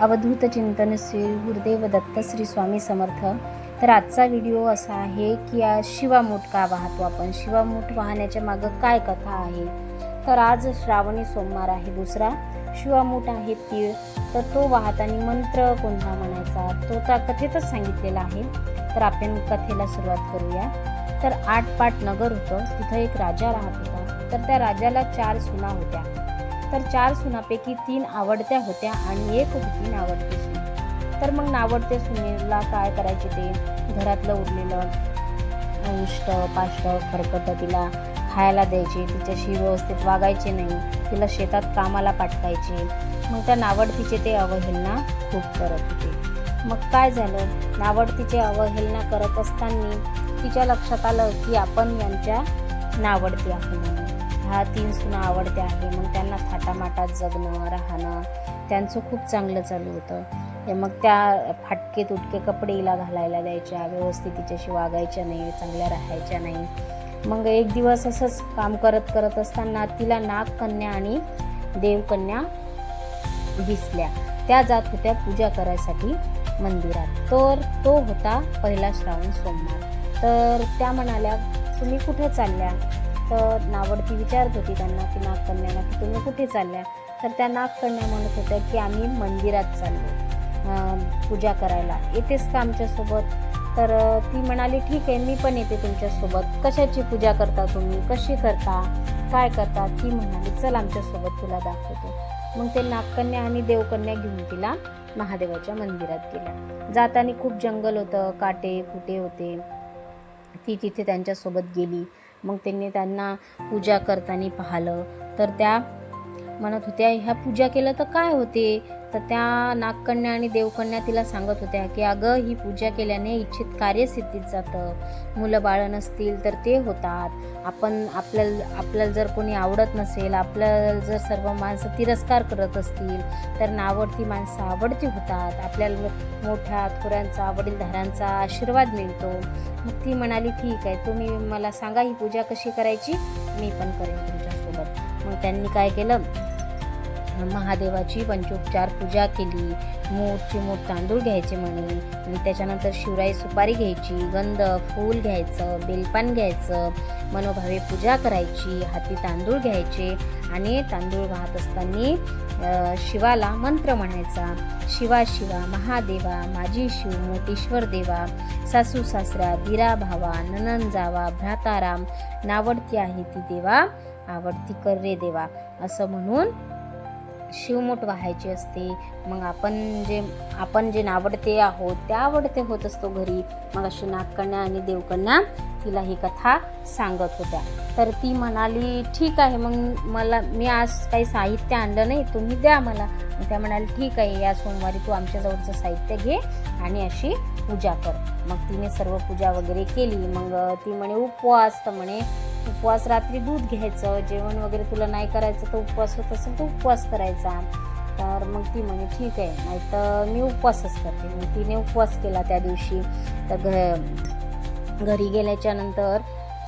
अवधूत चिंतन श्री गुरुदेव दत्त श्री स्वामी समर्थ. तर आजचा व्हिडिओ असा आहे की आज शिवामूठ का वाहतो आपण? शिवामूठ वाहण्याच्या मागं काय कथा आहे? तर आज श्रावणी सोमवार आहे दुसरा. शिवामूठ आहे तीळ. तर तो वाहताना मंत्र कोणता म्हणायचा. तो त्या कथेतच सांगितलेला आहे. तर आपण कथेला सुरुवात करूया. तर आठ पाट नगर होतं. तिथं एक राजा राहत होता. तर त्या राजाला चार सुना होत्या. तर चार सुनापैकी तीन आवडत्या होत्या आणि एक होती नावडती सून. तर मग नावडत्या सुनेला काय करायचे ते? घरातलं उरलेलं उष्ट पाष्ट खरकट तिला खायला द्यायचे. तिच्याशी व्यवस्थित वागायचे नाही. तिला शेतात कामाला पाठवायचे. मग त्या नावडतीचे ते अवहेलना खूप करत होते. मग काय झालं? नावडतीचे अवहेलना करत असताना तिच्या लक्षात आलं की आपण यांच्या नावडती आहोत म्हणून. ह्या तीन सुना आवडत्या आहे. मग त्यांना थाटामाटात जगणं राहणं त्यांचं खूप चांगलं चालू होतं. मग त्या फाटके तुटके कपडे हिला घालायला द्यायच्या व्यवस्थित तिच्याशी वागायच्या नाही चांगल्या राहायच्या नाही. मग एक दिवस असंच काम करत करत असताना तिला नागकन्या आणि देवकन्या दिसल्या. त्या जात होत्या पूजा करायसाठी मंदिरात. तर तो होता पहिला श्रावण सोमवार. तर त्या म्हणाल्या तुम्ही कुठे चालल्या? तर नावडती विचारत होती त्यांना की नागकन्याला की तुम्ही कुठे चालल्या? तर त्या नागकन्या म्हणत होत्या की आम्ही मंदिरात चाललो पूजा करायला. येतेस का आमच्यासोबत? तर ती म्हणाली ठीक आहे मी पण येते तुमच्यासोबत. कशाची पूजा करता तुम्ही? कशी करता? काय करता? ती म्हणाली चल आमच्यासोबत तुला दाखवतो. मग ते नागकन्या आणि देवकन्या घेऊन तिला महादेवाच्या मंदिरात गेल्या. जाताना खूप जंगल होतं काटे फुटे होते. ती तिथे त्यांच्यासोबत गेली. मग त्यांनी त्यांना पूजा करताना पाहिलं. तर त्या म्हणत होत्या ह्या पूजा केलं तर काय होते? तर त्या नागकन्या आणि देवकन्या तिला सांगत होत्या की अगं ही पूजा केल्याने इच्छित कार्य सिद्धीत जातं. मुलं बाळं नसतील तर ते होतात. आपण आपल्याला आपल्याला जर कोणी आवडत नसेल आपल्याला जर सर्व माणसं तिरस्कार करत असतील तर नावडती माणसं आवडती होतात. आपल्याला मोठ्या थोऱ्यांचा वडीलधाऱ्यांचा आशीर्वाद मिळतो. मग ती म्हणाली ठीक आहे तुम्ही मला सांगा ही पूजा कशी करायची? मी पण करेन तुमच्यासोबत. मग त्यांनी काय केलं? महादेवाची पंचोपचार पूजा केली. मूठ चिमूट तांदूळ घ्यायचे म्हणे. आणि त्याच्यानंतर शिवराई सुपारी घ्यायची गंध फूल घ्यायचं बेलपान घ्यायचं मनोभावे पूजा करायची हाती तांदूळ घ्यायचे आणि तांदूळ वाहत असताना शिवाला मंत्र म्हणायचा. शिवा शिवा महादेवा माझी शिव मोठेश्वर देवा सासू सासरा दिरा भावा ननन जावा भ्राताराम नावडती आहे ती देवा आवडती कर रे देवा असं म्हणून शिवमूठ व्हायची असते. मग आपण जे आपण जे नावडते आहोत त्या आवडते होत असतो घरी. मग अशी नागकन्या आणि देवकन्या तिला ही कथा सांगत होत्या. तर ती म्हणाली ठीक आहे मग मला मी आज काही साहित्य आणलं नाही तुम्ही द्या मला. त्या म्हणाली ठीक आहे या सोमवारी तू आमच्याजवळचं साहित्य घे आणि अशी पूजा कर. मग तिने सर्व पूजा वगैरे केली. मग ती म्हणे उपवास तर म्हणे उपवास रात्री दूध घ्यायचं जेवण वगैरे तुला नाही करायचं तर उपवास होत असेल तर उपवास करायचा. तर मग ती म्हणे ठीक आहे. नाही तर मी उपवासच करते. मग तिने उपवास केला त्या दिवशी. तर घ घरी गेल्याच्यानंतर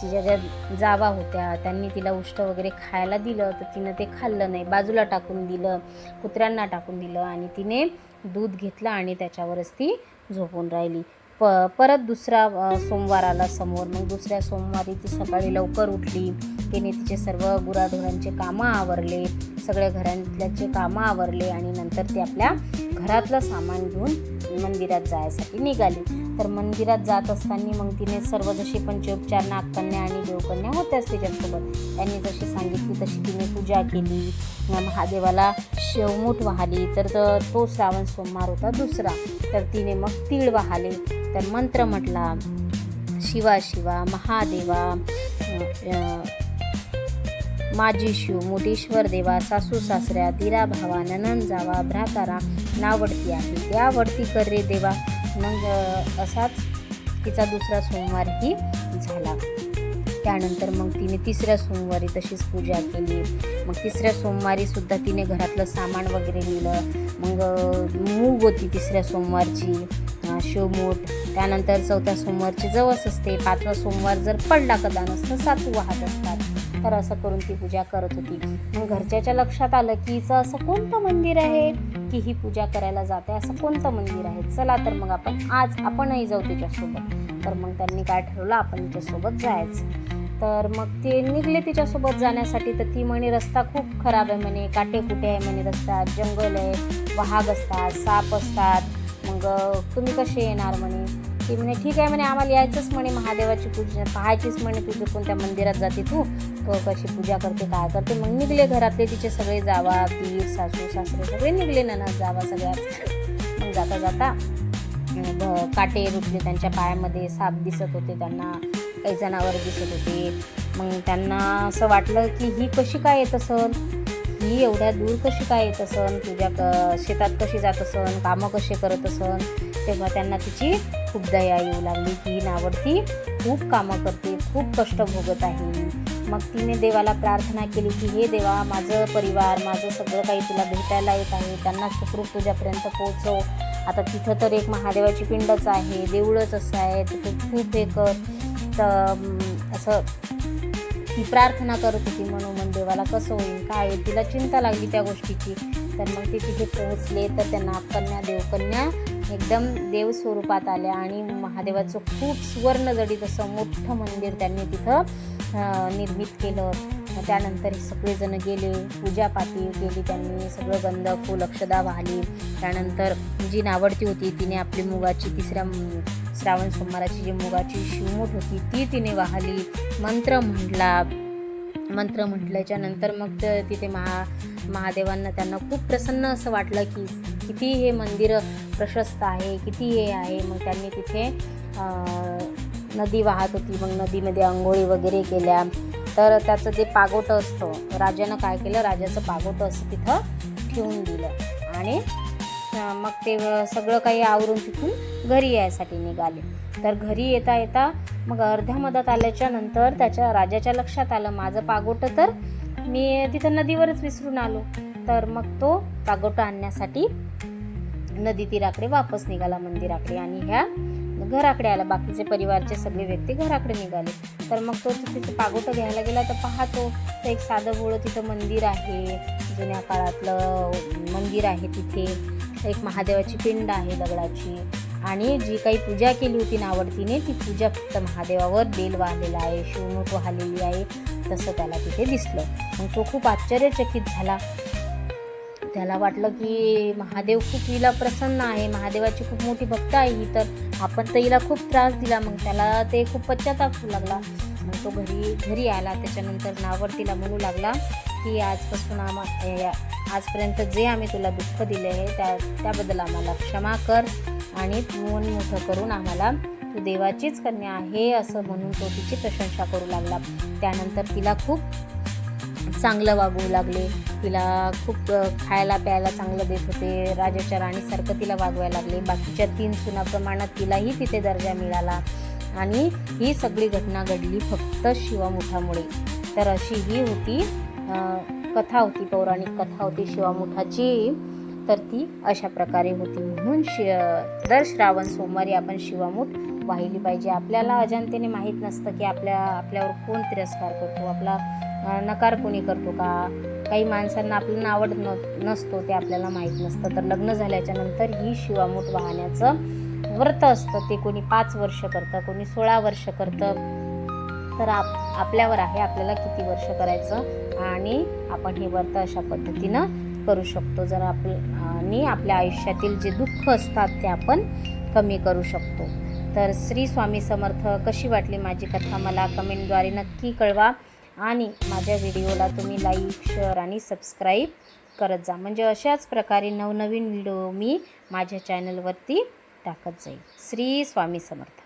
तिच्या ज्या जावा होत्या त्यांनी तिला उष्ट वगैरे खायला दिलं. तर तिनं ते खाल्लं नाही. बाजूला टाकून दिलं कुत्र्यांना टाकून दिलं आणि तिने दूध घेतलं आणि त्याच्यावरच ती झोपून राहिली. प परत दुसरा सोमवार आला समोर. मग दुसऱ्या सोमवारी ती सकाळी लवकर उठली. तिने तिचे सर्व गुराढोरांचे कामं आवरले. सगळ्या घरातल्याचे कामं आवरले आणि नंतर ती आपल्या घरातलं सामान घेऊन मंदिरात जायसाठी निघाली. तर मंदिरात जात असताना मग तिने सर्व जशी पंचोपचार नागकन्या आणि देवकन्या होत्याच तिच्यासोबत. त्यांनी जशी सांगितली तशी तिने पूजा केली. महादेवाला शेवमूठ वाहली. तर तो श्रावण सोमवार होता दुसरा. तर तिने मग तीळ वाहले. तर मंत्र म्हटला शिवा शिवा महादेवा माझी शिव मोठेश्वर देवा सासू सासऱ्या दिरा भावा ननन जावा भ्रातारा नावडती आहे. त्यावडती कर रे देवा. मग असाच तिचा दुसरा सोमवारही झाला. त्यानंतर मग तिने तिसऱ्या सोमवारी तशीच पूजा केली. मग तिसऱ्या सोमवारी सुद्धा तिने घरातलं सामान वगैरे नेलं. मग मूग होती तिसऱ्या सोमवारची. शिवमूठ त्यानंतर चौथ्या सोमवारची जवस असते. पाचवा सोमवार जर पडला कदा नसतं सातू वाहत असतात. तर असं करून ती पूजा करत होती. मग घरच्याच्या लक्षात आलं की हिचं असं कोणतं मंदिर आहे? की ही पूजा करायला जाते असं कोणतं मंदिर आहे? चला तर मग आपण आज आपणही जाऊ तिच्यासोबत. तर मग त्यांनी काय ठरवलं आपण तिच्यासोबत जायचं. तर मग ते निघले तिच्यासोबत जाण्यासाठी. तर ती म्हणे रस्ता खूप खराब आहे म्हणे. काटेकुटे आहे म्हणे रस्ता जंगल आहे. वाघ असतात साप असतात. मग तुम्ही कसे येणार म्हणे? ती म्हणे ठीक आहे म्हणे आम्हाला यायचंच म्हणे महादेवाची पूजा पाहायचीच म्हणे तुझं कोणत्या मंदिरात जाते तू? तो कशी पूजा करते काय करते? मग निघले घरातले तिचे सगळे जावा पीर सासू सासरे सगळे निघले ना जावा सगळ्याच. मग जाता जाता काटे रुटले त्यांच्या पायामध्ये साप दिसत होते त्यांना काही जनावर दिसत होते. मग त्यांना असं वाटलं की ही कशी काय येत असन? ही एवढ्या दूर कशी काय येत असन? तुझ्या क शेतात कशी जात असन? कामं कसे करत असन? तेव्हा त्यांना तिची खूप दया येऊ लागली. की ही नावडती खूप कामं करते खूप कष्ट भोगत आहे. मग तिने देवाला प्रार्थना केली की हे देवा माझं परिवार माझं सगळं काही तुला भेटायला येत आहे. त्यांना सुखरूप तुझ्यापर्यंत पोहोचव. आता तिथं तर एक महादेवाची पिंडच आहे देऊळच असं आहे. तिथे खूप हे कर. तर असं ती प्रार्थना करत होती मनोमन देवाला कसं होईल काय होईल तिला चिंता लागली त्या गोष्टीची. तर मग ते तिथे पोहोचले तर त्यांना कन्या देवकन्या एकदम देव स्वरूपात आल्या आणि महादेवाचं खूप सुवर्ण जडीत असं मोठं मंदिर त्यांनी तिथं निर्मित केलं. त्यानंतर हे सगळेजण गेले पूजापाती केली त्यांनी सगळं गंध फूल अक्षदा वाहली. त्यानंतर जी नावडती होती तिने आपली मुगाची तिसऱ्या श्रावण सोमवाराची जी मुगाची शिवमूठ होती ती तिने वाहली. मंत्र म्हटला. मंत्र म्हटल्याच्या नंतर मग तिथे महा महादेवांना त्यांना खूप प्रसन्न असं वाटलं की किती हे मंदिर प्रशस्त आहे किती हे आहे. मग त्यांनी तिथे नदी वाहत होती. मग नदीमध्ये आंघोळी वगैरे केल्या. तर त्याचं जे पागोटं असतं राजानं काय केलं? राजाचं पागोटं असं तिथं ठेवून दिलं. आणि मग ते सगळं काही आवरून तिथून घरी यायसाठी निघाले. तर घरी येता येता मग अर्ध्या मदत आल्याच्यानंतर त्याच्या राजाच्या लक्षात आलं माझं पागोटं तर मी तिथं नदीवरच विसरून आलो. तर मग तो पागोटं आणण्यासाठी नदी तीराकडे वापस निघाला मंदिराकडे. आणि ह्या घराकडे आला. बाकीचे परिवारचे सगळे व्यक्ती घराकडे निघाले. तर मग तो तिथे पागोटं घ्यायला गेला तर पाहतो तर एक साधं बोळं तिथं मंदिर आहे. जुन्या काळातलं मंदिर आहे तिथे. एक महादेवाची पिंड आहे दगडाची. आणि जी काही पूजा केली होती नावडतीने ती पूजा फक्त महादेवावर बेल वाहलेला आहे शिवमुख वाहलेली आहे. तसं त्याला तिथे दिसलं. मग तो खूप आश्चर्यचकित झाला. त्याला वाटलं की महादेव खूप हिला प्रसन्न आहे महादेवाची खूप मोठी भक्त आहे ही तर आपण तर हिला खूप त्रास दिला. मग त्याला ते खूप पश्चाताप होऊ लागला. मग तो घरी घरी आला. त्याच्यानंतर नावर तिला म्हणू लागला की आजपासून आम्हा आजपर्यंत जे आम्ही तुला दुःख दिले आहे त्या त्याबद्दल आम्हाला क्षमा कर आणि मन मोठं करून आम्हाला तू देवाचीच कन्या आहे असं म्हणून तो तिची प्रशंसा करू लागला. त्यानंतर तिला खूप चांगलं वागवू लागले. तिला खूप खायला प्यायला चांगलं देत होते. राजाच्या राणीसारखं तिला वागवायला लागले. बाकीच्या तीन सुनाप्रमाणात तिलाही तिथे दर्जा मिळाला. आणि ही सगळी घटना घडली फक्त शिवामुठामुळे. तर अशी ही होती कथा होती पौराणिक कथा होती शिवामुठाची. तर ती अशा प्रकारे होती. म्हणून शि दर श्रावण सोमवारी आपण शिवामूठ वाहिली पाहिजे. आपल्याला अजंतेने माहीत नसतं की आपल्या आपल्यावर कोण तिरस्कार करतो. आपला नकार कोणी करतो का? काही माणसांना आपल्याला आवड न नसतो ते आपल्याला माहीत नसतं. तर लग्न झाल्याच्यानंतर ही शिवामूठ वाहण्याचं व्रत असतं. ते कोणी पाच वर्ष करतं कोणी सोळा वर्ष करतं. तर आप आपल्यावर आहे आपल्याला किती वर्ष करायचं? आणि आपण हे व्रत अशा पद्धतीनं करू शकतो. जर आप आणि आपल्या आयुष्यातील जे दुःख असतात ते आपण कमी करू शकतो. तर श्री स्वामी समर्थ कशी वाटली माझी कथा? मला कमेंटद्वारे नक्की कळवा. आणि माझ्या व्हिडिओला तुम्ही लाईक शेअर आणि सबस्क्राईब करत जा. म्हणजे अशाच प्रकारे नवनवीन व्हिडिओ मी माझ्या चॅनलवरती टाकत जाईल श्री स्वामी समर्थ.